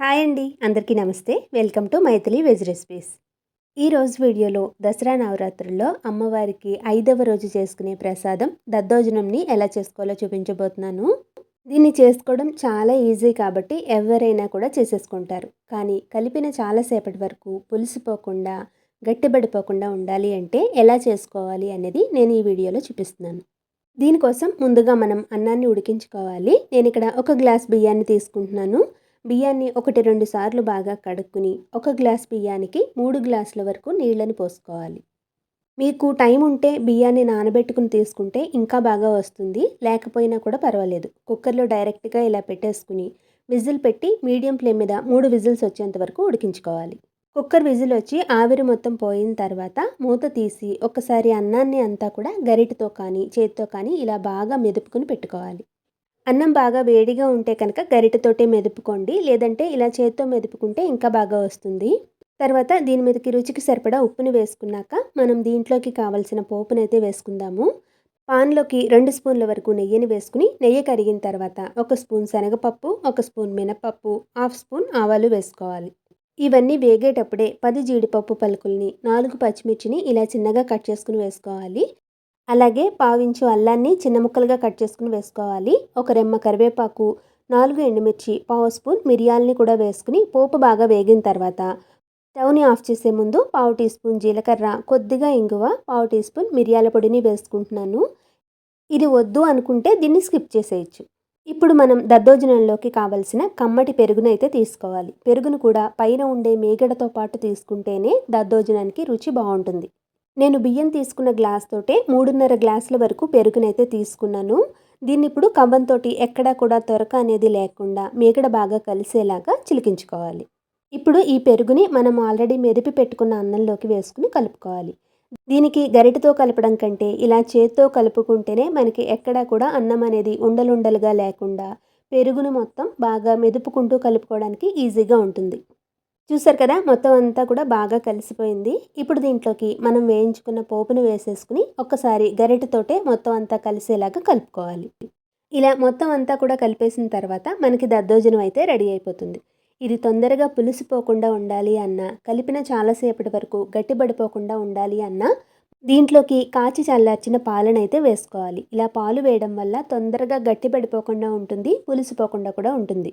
Hi అండి. అందరికీ నమస్తే. Welcome to Maithili veg recipes. ఈరోజు వీడియోలో దసరా నవరాత్రుల్లో అమ్మవారికి ఐదవ రోజు చేసుకునే ప్రసాదం దద్దోజనంని ఎలా చేసుకోవాలో చూపించబోతున్నాను. దీన్ని చేసుకోవడం చాలా ఈజీ కాబట్టి ఎవరైనా కూడా చేసేసుకుంటారు. కానీ కలిపిన చాలాసేపటి వరకు పులిసిపోకుండా గట్టిబడిపోకుండా ఉండాలి అంటే ఎలా చేసుకోవాలి అనేది నేను ఈ వీడియోలో చూపిస్తున్నాను. దీనికోసం ముందుగా మనం అన్నాన్ని ఉడికించుకోవాలి. నేను ఇక్కడ ఒక గ్లాస్ బియ్యాన్ని తీసుకుంటున్నాను. బియ్యాన్ని ఒకటి రెండు సార్లు బాగా కడుక్కుని ఒక గ్లాస్ బియ్యానికి మూడు గ్లాసుల వరకు నీళ్ళని పోసుకోవాలి. మీకు టైం ఉంటే బియ్యాన్ని నానబెట్టుకుని తీసుకుంటే ఇంకా బాగా వస్తుంది. లేకపోయినా కూడా పర్వాలేదు. కుక్కర్లో డైరెక్ట్గా ఇలా పెట్టేసుకుని విజిల్ పెట్టి మీడియం ఫ్లేమ్ మీద మూడు విజిల్స్ వచ్చేంత వరకు ఉడికించుకోవాలి. కుక్కర్ విజిల్ వచ్చి ఆవిరి మొత్తం పోయిన తర్వాత మూత తీసి ఒకసారి అన్నాన్ని అంతా కూడా గరిటతో కానీ చేతితో కానీ ఇలా బాగా మెదుపుకుని పెట్టుకోవాలి. అన్నం బాగా వేడిగా ఉంటే కనుక గరిటతోటే మెదుపుకోండి. లేదంటే ఇలా చేతితో మెదుపుకుంటే ఇంకా బాగా వస్తుంది. తర్వాత దీని మీదకి రుచికి సరిపడా ఉప్పుని వేసుకున్నాక మనం దీంట్లోకి కావలసిన పోపునైతే వేసుకుందాము. పాన్లోకి రెండు స్పూన్ల వరకు నెయ్యిని వేసుకుని నెయ్యి కరిగిన తర్వాత ఒక స్పూన్ శనగపప్పు ఒక స్పూన్ మినపప్పు హాఫ్ స్పూన్ ఆవాలు వేసుకోవాలి. ఇవన్నీ వేగేటప్పుడే పది జీడిపప్పు పలుకుల్ని నాలుగు పచ్చిమిర్చిని ఇలా చిన్నగా కట్ చేసుకుని వేసుకోవాలి. అలాగే పావించు అల్లాన్ని చిన్న ముక్కలుగా కట్ చేసుకుని వేసుకోవాలి. ఒక రెమ్మ కరివేపాకు నాలుగు ఎండుమిర్చి పావు స్పూన్ మిరియాలని కూడా వేసుకుని పోపు బాగా వేగిన తర్వాత స్టవ్ని ఆఫ్ చేసే ముందు పావు టీ స్పూన్ జీలకర్ర కొద్దిగా ఇంగువ పావు టీ స్పూన్ మిరియాల పొడిని వేసుకుంటున్నాను. ఇది వద్దు అనుకుంటే దీన్ని స్కిప్ చేసేయచ్చు. ఇప్పుడు మనం దద్దోజనంలోకి కావలసిన కమ్మటి పెరుగును అయితే తీసుకోవాలి. పెరుగును కూడా పైన ఉండే మేగడతో పాటు తీసుకుంటేనే దద్దోజనానికి రుచి బాగుంటుంది. నేను బియ్యం తీసుకున్న గ్లాస్ తోటే మూడున్నర గ్లాసుల వరకు పెరుగునైతే తీసుకున్నాను. దీన్ని ఇప్పుడు కవ్వంతో ఎక్కడా కూడా తొరక అనేది లేకుండా మేగడ బాగా కలిసేలాగా చిలికించుకోవాలి. ఇప్పుడు ఈ పెరుగుని మనం ఆల్రెడీ మెదిపి పెట్టుకున్న అన్నంలోకి వేసుకుని కలుపుకోవాలి. దీనికి గరిటతో కలపడం కంటే ఇలా చేత్తో కలుపుకుంటేనే మనకి ఎక్కడా కూడా అన్నం అనేది ఉండలుండలుగా లేకుండా పెరుగును మొత్తం బాగా మెదుపుకుంటూ కలుపుకోవడానికి ఈజీగా ఉంటుంది. చూసారు కదా మొత్తం అంతా కూడా బాగా కలిసిపోయింది. ఇప్పుడు దీంట్లోకి మనం వేయించుకున్న పోపును వేసేసుకుని ఒక్కసారి గరిటతోటే మొత్తం అంతా కలిసేలాగా కలుపుకోవాలి. ఇలా మొత్తం అంతా కూడా కలిపేసిన తర్వాత మనకి దద్దోజనం అయితే రెడీ అయిపోతుంది. ఇది తొందరగా పులిసిపోకుండా ఉండాలి అన్న కలిపిన చాలాసేపటి వరకు గట్టిపడిపోకుండా ఉండాలి అన్న దీంట్లోకి కాచి చల్లార్చిన పాలనైతే వేసుకోవాలి. ఇలా పాలు వేయడం వల్ల తొందరగా గట్టిపడిపోకుండా ఉంటుంది పులిసిపోకుండా కూడా ఉంటుంది.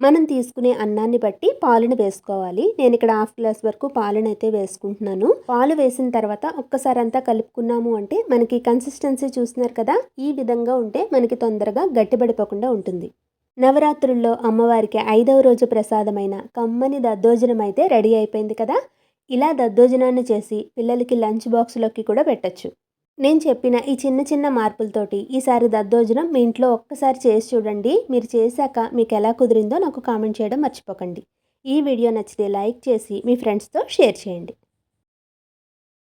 మనం తీసుకునే అన్నాన్ని బట్టి పాలను వేసుకోవాలి. నేను ఇక్కడ హాఫ్ గ్లాస్ వరకు పాలను అయితే వేసుకుంటున్నాను. పాలు వేసిన తర్వాత ఒక్కసారి అంతా కలుపుకున్నాము అంటే మనకి కన్సిస్టెన్సీ చూస్తున్నారు కదా ఈ విధంగా ఉంటే మనకి తొందరగా గట్టిపడిపోకుండా ఉంటుంది. నవరాత్రుల్లో అమ్మవారికి ఐదవ రోజు ప్రసాదమైన కమ్మని దద్దోజనం అయితే రెడీ అయిపోయింది కదా. ఇలా దద్దోజనాన్ని చేసి పిల్లలకి లంచ్ బాక్స్లోకి కూడా పెట్టచ్చు. నేను చెప్పిన ఈ చిన్న చిన్న మార్పులతోటి ఈసారి దద్దోజనం మీ ఇంట్లో ఒక్కసారి చేసి చూడండి. మీరు చేశాక మీకు ఎలా కుదిరిందో నాకు కామెంట్ చేయడం మర్చిపోకండి. ఈ వీడియో నచ్చితే లైక్ చేసి మీ ఫ్రెండ్స్తో షేర్ చేయండి.